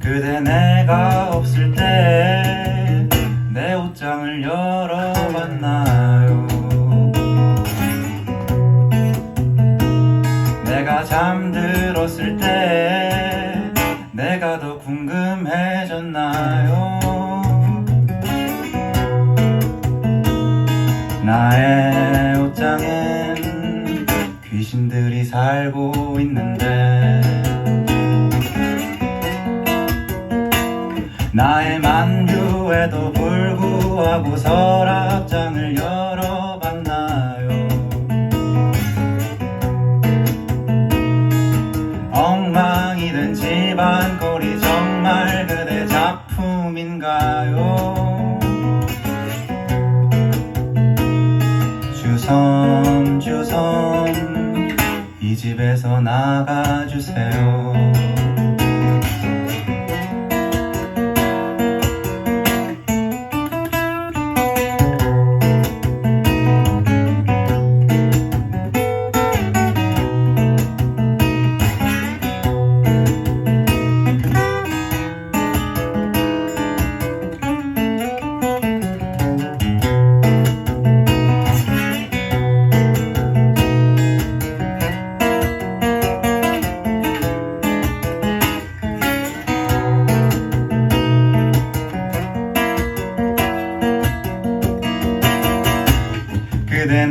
그대 내가 없을 때 내 옷장을 열어봤나 잠들었을 때 내가 더 궁금해졌나요? 나의 옷장엔 귀신들이 살고 있는데 나의 만류에도 불구하고 서랍장을 열어 이된 집안 꼴이 정말 그대 작품인가요? 주섬주섬 이 집에서 나가주세요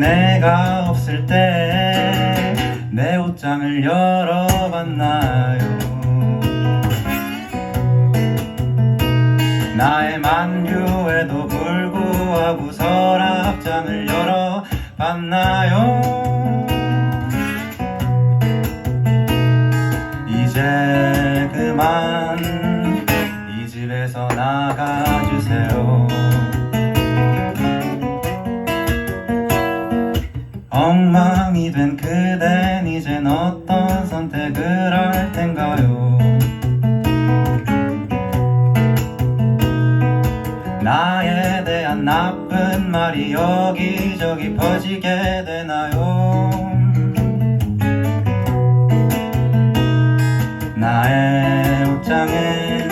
내가 없을 때 내 옷장을 열어봤나요? 나의 만류에도 불구하고 서랍장을 열어봤나요? 이제 그만 이 집에서 나가주세요 어떤 선택을 할 텐가요? 나에 대한 나쁜 말이 여기저기 퍼지게 되나요? 나의 옷장엔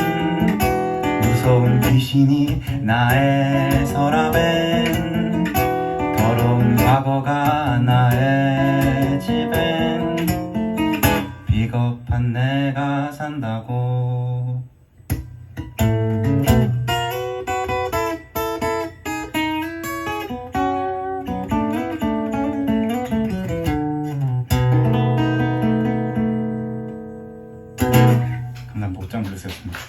무서운 귀신이 나의 서랍엔 더러운 과거가 비겁한 내가 산다고. 그럼 난 못장 부르셨습니다